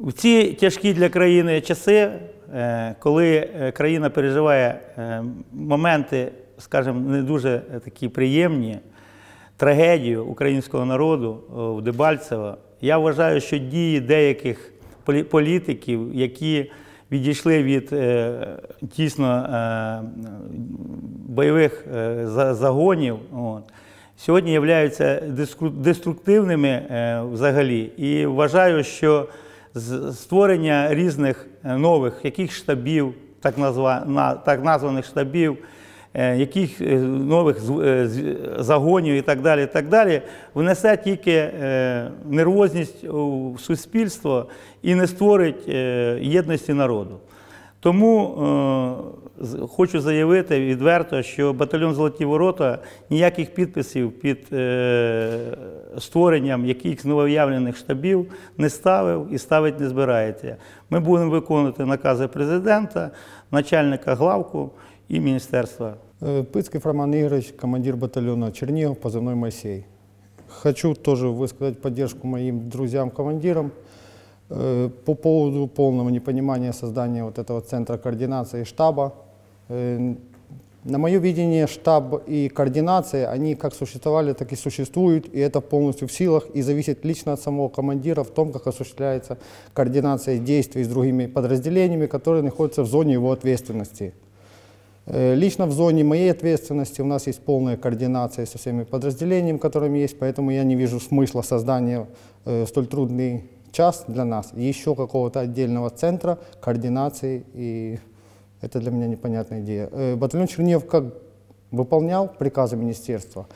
В ці тяжкі для країни часи, е, коли е, країна переживає е, моменти, скажімо, не дуже такі приємні, трагедію українського народу в Дебальцево, я вважаю, що дії деяких політиків, які відійшли від е, бойових загонів, сьогодні являються деструктивними взагалі. І вважаю, що створення різних е, нових яких штабів, так, так названих штабів, е, яких е, нових загонів і так далі, і так далі, внесе тільки нервозність у суспільство і не створить єдності народу. Тому е, з- хочу заявити відверто, що батальйон Золоті ворота ніяких підписів під е, створенням якихось новоявлених штабів не ставив і ставити не збирається. Ми будемо виконувати накази президента, начальника главку і міністерства. Э, Пыцков Роман Игоревич, командир батальона Чернигов, позывной Моисей. Хочу тоже высказать поддержку моим друзьям-командирам э, По поводу полного непонимания создания вот этого центра координации штаба. Э, На мое видение, штаб и координация, они как существовали, так и существуют, и это полностью в силах и зависит лично от самого командира в том, как осуществляется координация действий с другими подразделениями, которые находятся в зоне его ответственности. Э, Лично в зоне моей ответственности у нас есть полная координация со всеми подразделениями, которыми есть, поэтому я не вижу смысла создания э, столь трудный час для нас, еще какого-то отдельного центра координации, и это для меня непонятная идея. Э, Батальон Чернев как выполнял приказы министерства,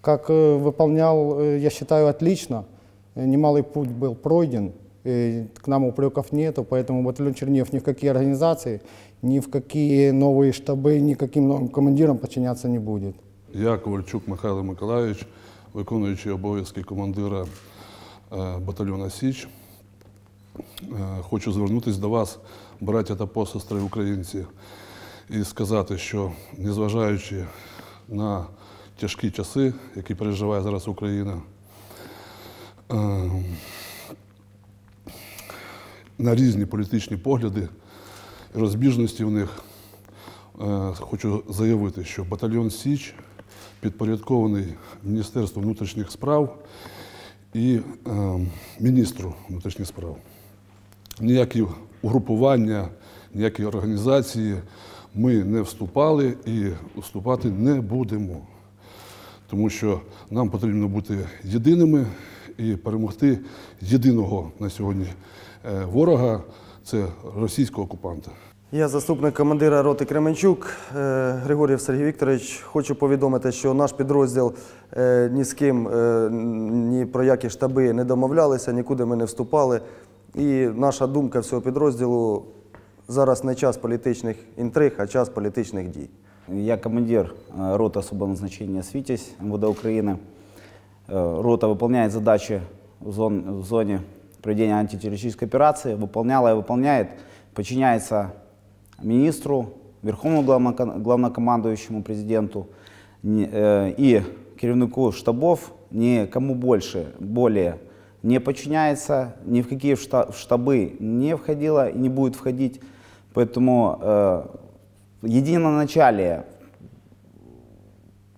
как э, выполнял, э, я считаю, отлично, немалый путь был пройден, к нам упреков нету, поэтому батальон Чернев ни в какие организации, ни в какие новые штабы, никаким новым командирам подчиняться не будет. Я Ковальчук Михайло Миколайович, виконуючий обов'язки командира е, батальйона Січ. Е, Хочу звернутися до вас, браття та посестри українці, і сказати, що незважаючи на тяжкі часи, які переживає зараз Україна, е, на різні політичні погляди розбіжності в них, Е, Хочу заявити, що батальйон Січ підпорядкований Міністерству внутрішніх справ і міністру внутрішніх справ. Ніякі угрупування, ніякі організації ми не вступали і вступати не будемо. Тому що нам потрібно бути єдиними і перемогти єдиного на сьогодні е, ворога це російського окупанта. Я заступник командира роти Кременчук е, Григорів Сергій Вікторович. Хочу повідомити, що наш підрозділ е, ні з ким ні про які штаби не домовлялися, нікуди ми не вступали. І наша думка всього підрозділу зараз не час політичних інтриг, а час політичних дій. Я командир э, роты особого назначения «Свитязь» МВД Украины. Э, Рота выполняет задачи в, зон- в зоне проведения антитеррористической операции, выполняла и выполняет, подчиняется министру, верховному главноко- главнокомандующему президенту не- э, и керівнику штабов, никому больше, более не подчиняется, ни в какие штабы не входила и не будет входить. Поэтому э, единоначалие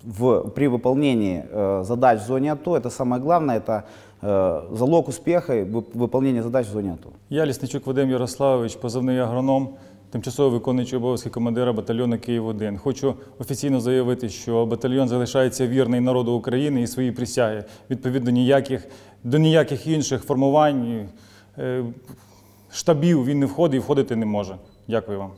в, при выполнении э, задач в зоне АТО, это самое главное, это э, залог успеха и вы- выполнения задач в зоне АТО. Я Лісничук Вадим Ярославович, позивний агроном, тимчасово виконуючий обов'язки командира батальйону Київ-1. Хочу офіційно заявити, що батальйон залишається вірний народу України і своїй присяги. Відповідно, ніяких, до ніяких інших формувань, е, штабів він не входить і входити не може. Дякую вам.